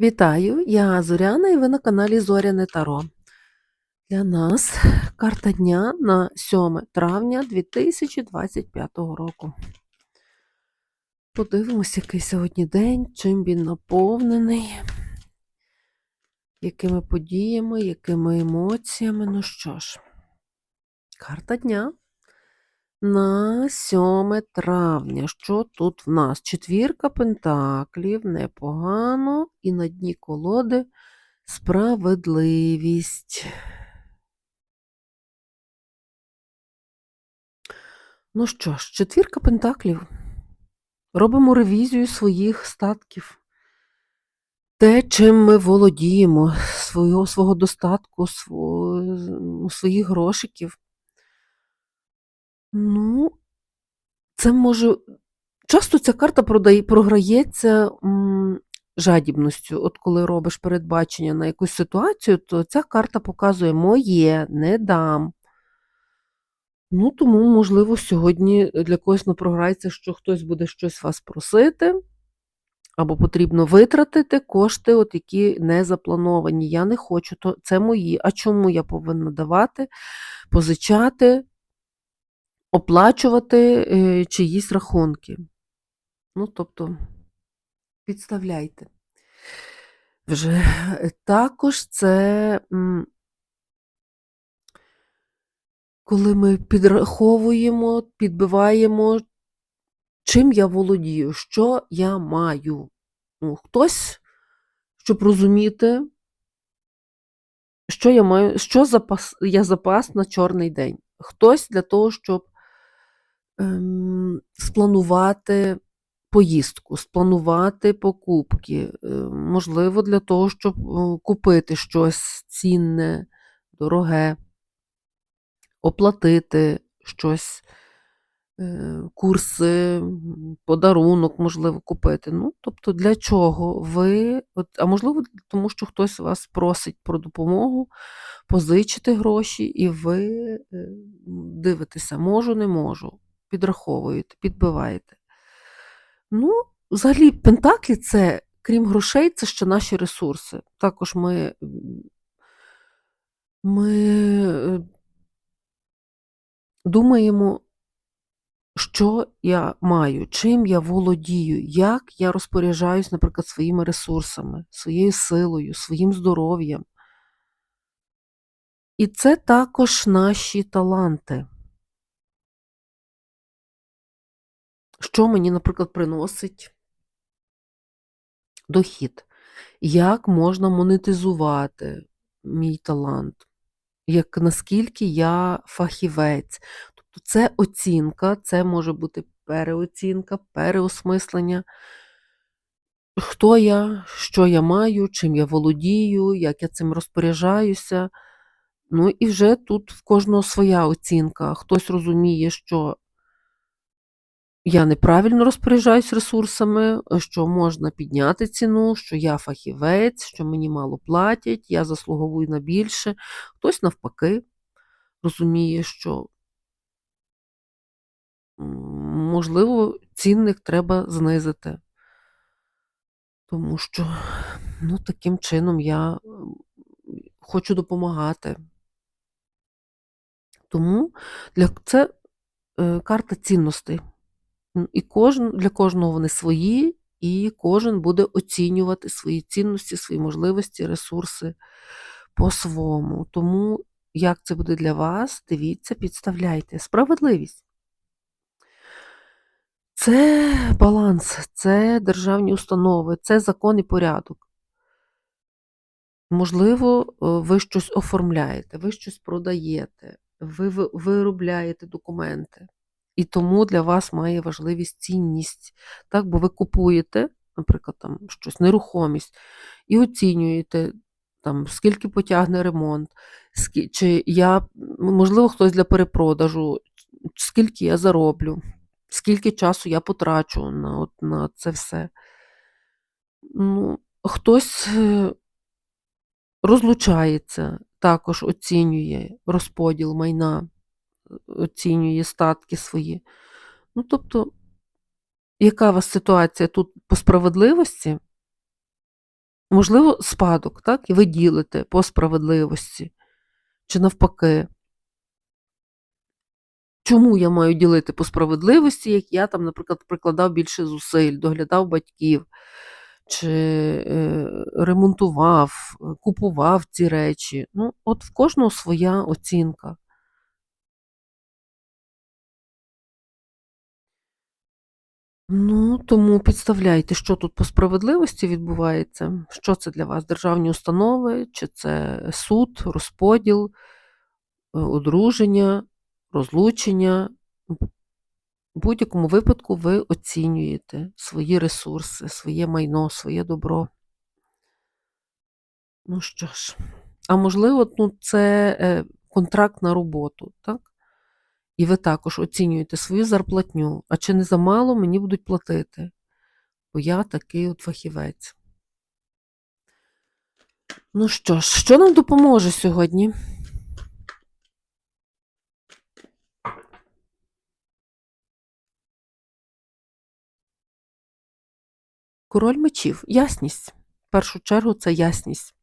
Вітаю, я Зоряна і ви на каналі Зоряне Таро. Для нас карта дня на 7 травня 2025 року. Подивимось, який сьогодні день, чим він наповнений, якими подіями, якими емоціями. Ну що ж, карта дня на 7 травня. Що тут в нас? Четвірка пентаклів, непогано, і на дні колоди справедливість. Ну що ж, четвірка пентаклів. Робимо ревізію своїх статків. Те, чим ми володіємо, свого, свого достатку, свого, своїх грошиків. Ну, це може. Часто ця карта продає, програється м, жадібністю. От коли робиш передбачення на якусь ситуацію, то ця карта показує моє, не дам. Ну, тому, можливо, сьогодні для когось напрограється, що хтось буде щось вас просити, або потрібно витратити кошти, от які не заплановані. Я не хочу, то це мої. А чому я повинна давати, позичати, оплачувати е, чиїсь рахунки? Ну, тобто, підставляйте. Вже також це. коли ми підраховуємо, підбиваємо, чим я володію, що я маю. Ну, хтось, щоб розуміти, що я маю, що запас, я запас на чорний день. Хтось для того, щоб ем, спланувати поїздку, спланувати покупки, е, можливо, для того, щоб е, купити щось цінне, дороге оплатити щось, е, курси, подарунок, можливо, купити. Ну, тобто, для чого ви, от, а можливо, тому що хтось вас просить про допомогу, позичити гроші, і ви е, дивитеся, можу, не можу, підраховуєте, підбиваєте. Ну, взагалі, Пентаклі це, крім грошей, це ще наші ресурси. Також ми. Ми е, думаємо, що я маю, чим я володію, як я розпоряджаюсь, наприклад, своїми ресурсами, своєю силою, своїм здоров'ям. І це також наші таланти. Що мені, наприклад, приносить дохід? Як можна монетизувати мій талант? Як наскільки я фахівець? Тобто це оцінка, це може бути переоцінка, переосмислення. Хто я, що я маю, чим я володію, як я цим розпоряджаюся. Ну і вже тут в кожного своя оцінка. Хтось розуміє, що я неправильно розпоряджаюсь ресурсами, що можна підняти ціну, що я фахівець, що мені мало платять, я заслуговую на більше. Хтось навпаки розуміє, що можливо цінник треба знизити. Тому що ну, таким чином я хочу допомагати. Тому для це е, карта цінностей. І кожен, для кожного вони свої, і кожен буде оцінювати свої цінності, свої можливості, ресурси по-своєму. Тому, як це буде для вас, дивіться, підставляйте. Справедливість. Це баланс, це державні установи, це закон і порядок. Можливо, е, ви щось оформляєте, ви щось продаєте, ви- виробляєте документи. І тому для вас має важливість цінність. Так, бо ви купуєте, наприклад, там щось, нерухомість, і оцінюєте, там, скільки потягне ремонт, чи я, можливо, хтось для перепродажу, скільки я зароблю, скільки часу я потрачу на, от, на це все. Ну, хтось е, розлучається, також оцінює розподіл майна, оцінює статки свої. Ну, тобто, яка у вас ситуація тут по справедливості? можливо, спадок, так? І ви ділите по справедливості. Чи навпаки. Чому я маю ділити по справедливості, як я там, наприклад, прикладав більше зусиль, доглядав батьків, чи е, ремонтував, купував ці речі. Ну, от в кожного своя оцінка. Ну, тому підставляйте, що тут по справедливості відбувається. Що це для вас? Державні установи, чи це суд, розподіл, е, одруження, розлучення. В будь-якому випадку ви оцінюєте свої ресурси, своє майно, своє добро. Ну що ж, а можливо, ну, це е, контракт на роботу, так? І ви також оцінюєте свою зарплатню, а чи не замало мені будуть платити? Бо я такий от фахівець. Ну що ж, що нам допоможе сьогодні? Король мечів. Ясність. В першу чергу це ясність.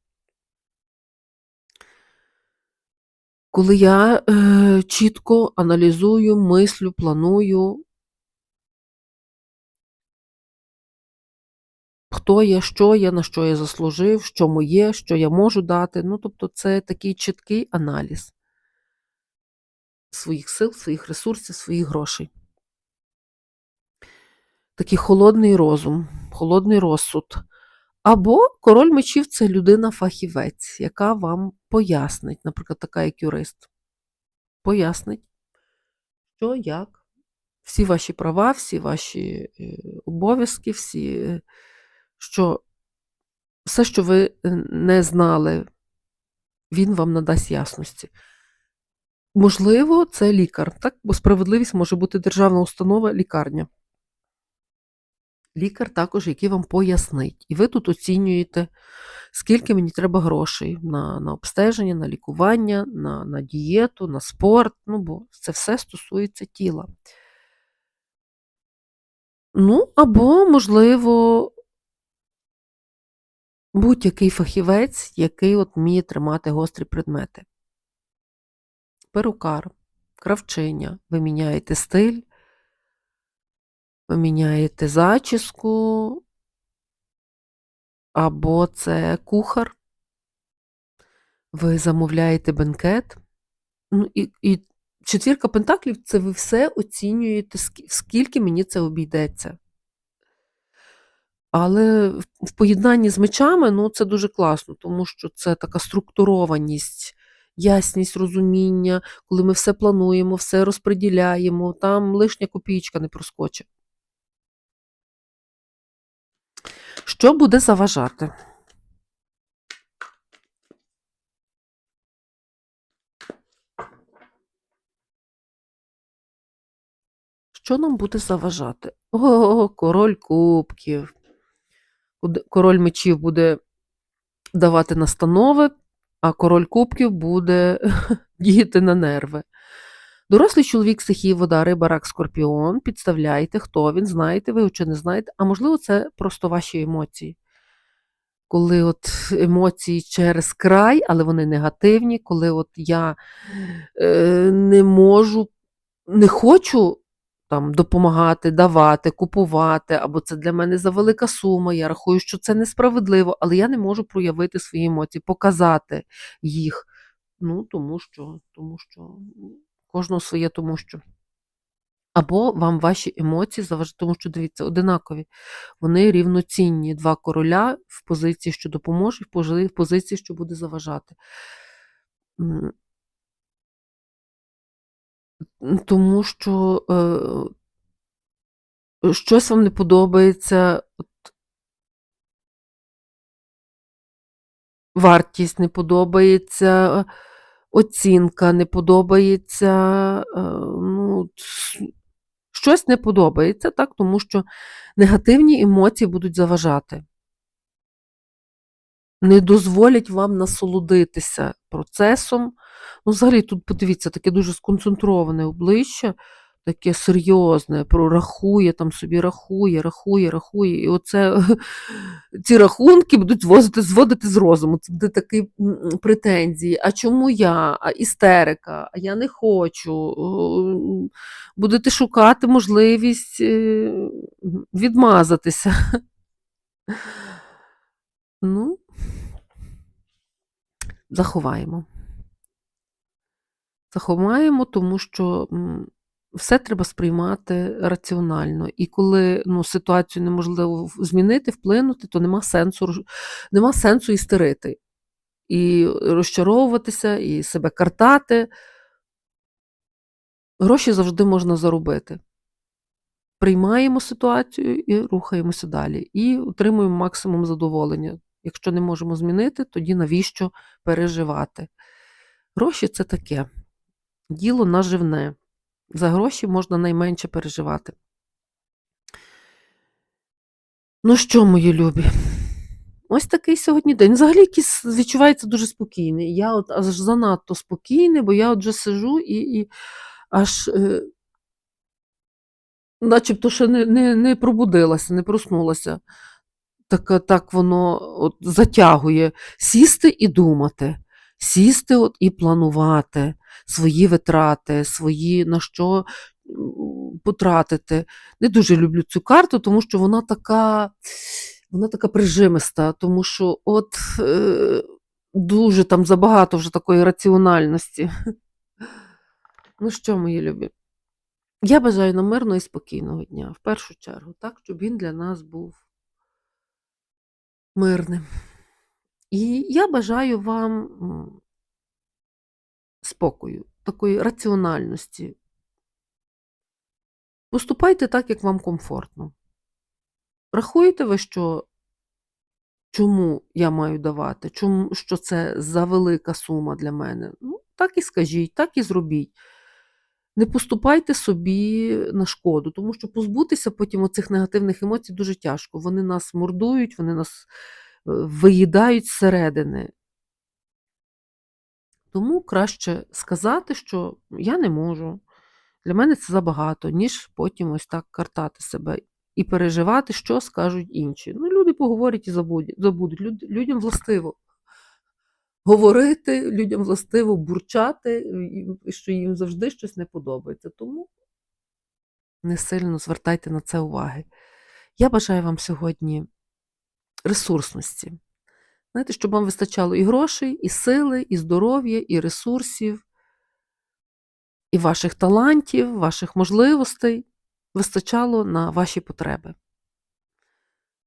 Коли я е, чітко аналізую, мислю, планую, хто я, що я, на що я заслужив, що моє, що я можу дати. Ну, тобто, це такий чіткий аналіз своїх сил, своїх ресурсів, своїх грошей. Такий холодний розум, холодний розсуд. Або король мечів це людина-фахівець, яка вам пояснить, наприклад, така як юрист. Пояснить, що, як, всі ваші права, всі ваші е, обов'язки, всі, що все, що ви е, не знали, він вам надасть ясності. Можливо, це лікар, так? бо справедливість може бути державна установа, лікарня. Лікар також, який вам пояснить. І ви тут оцінюєте, скільки мені треба грошей на на обстеження, на лікування, на на дієту, на спорт. Ну, бо це все стосується тіла. Ну, або, можливо, будь-який фахівець, який от вміє тримати гострі предмети. Перукар, кравчиня, ви міняєте стиль, міняєте зачіску, або це кухар, ви замовляєте бенкет. Ну, і, і четвірка пентаклів це ви все оцінюєте, скільки мені це обійдеться. Але в поєднанні з мечами ну, це дуже класно, тому що це така структурованість, ясність розуміння, коли ми все плануємо, все розподіляємо, там лишня копійка не проскочить. Що буде заважати? Що нам буде заважати? О, король кубків. Король мечів буде давати настанови, а король кубків буде діяти на нерви. Дорослий чоловік стихії вода, риба, рак, скорпіон. Підставляйте, хто він, знаєте, ви чи не знаєте, а можливо, це просто ваші емоції. Коли от емоції через край, але вони негативні, коли от я е, не можу, не хочу там допомагати, давати, купувати, або це для мене за велика сума, я рахую, що це несправедливо, але я не можу проявити свої емоції, показати їх. Ну, тому що, тому що. Кожного своє, тому що. Або вам ваші емоції заважають, тому що, дивіться, одинакові. Вони рівноцінні. Два короля в позиції, що допоможе, в позиції, що буде заважати. Тому що е, щось вам не подобається, от, вартість не подобається оцінка не подобається, е, ну, щось не подобається, так, тому що негативні емоції будуть заважати. Не дозволять вам насолодитися процесом. Ну, Взагалі, тут, подивіться, таке дуже сконцентроване обличчя. Таке серйозне, прорахує, там собі рахує, рахує, рахує. І оце ці рахунки будуть звозити, зводити з розуму. Це буде такі претензії. А чому я? А істерика, а я не хочу. Будете шукати можливість е, відмазатися. Ну, заховаємо. Заховаємо, тому що все треба сприймати раціонально. І коли ну, ситуацію неможливо змінити, вплинути, то нема сенсу, нема сенсу істерити. І розчаровуватися, і себе картати. Гроші завжди можна заробити. Приймаємо ситуацію і рухаємося далі. І отримуємо максимум задоволення. Якщо не можемо змінити, тоді навіщо переживати? Гроші це таке. Діло наживне. За гроші можна найменше переживати. Ну що, мої любі? Ось такий сьогодні день. Взагалі якийсь відчувається дуже спокійний. Я от аж занадто спокійний, бо я от вже сижу і, і аж е, начебто ще не, не, не пробудилася, не проснулася. Так, так воно от затягує сісти і думати, сісти от і планувати свої витрати, свої на що потратити. Не дуже люблю цю карту, тому що вона така, вона така прижимиста, тому що от е, дуже там забагато вже такої раціональності. Ну що, мої любі? Я бажаю нам мирного і спокійного дня, в першу чергу, так, щоб він для нас був мирним. І я бажаю вам спокою, такої раціональності. Поступайте так, як вам комфортно. Рахуєте ви, що чому я маю давати, чому, що це за велика сума для мене? Ну, так і скажіть, так і зробіть. Не поступайте собі на шкоду, тому що позбутися потім оцих негативних емоцій дуже тяжко. Вони нас мордують, вони нас виїдають зсередини. Тому краще сказати, що я не можу. Для мене це забагато, ніж потім ось так картати себе і переживати, що скажуть інші. Ну, люди поговорять і забудуть. Люд- Людям властиво говорити, людям властиво бурчати, що їм завжди щось не подобається. Тому не сильно звертайте на це уваги. Я бажаю вам сьогодні ресурсності. Знаєте, щоб вам вистачало і грошей, і сили, і здоров'я, і ресурсів, і ваших талантів, ваших можливостей вистачало на ваші потреби.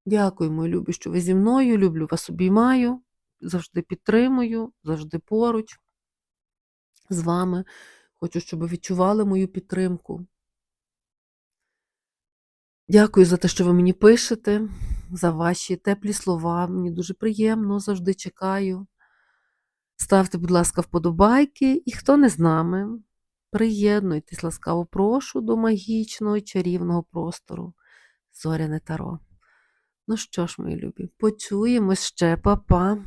Дякую, мої любі, що ви зі мною. Люблю вас обіймаю, завжди підтримую, завжди поруч з вами. Хочу, щоб ви відчували мою підтримку. Дякую за те, що ви мені пишете, за ваші теплі слова. Мені дуже приємно, завжди чекаю. Ставте, будь ласка, вподобайки, і хто не з нами, приєднуйтесь, ласкаво прошу до магічного і чарівного простору Зоряне Таро. Ну що ж, мої любі, почуємось ще, па-па.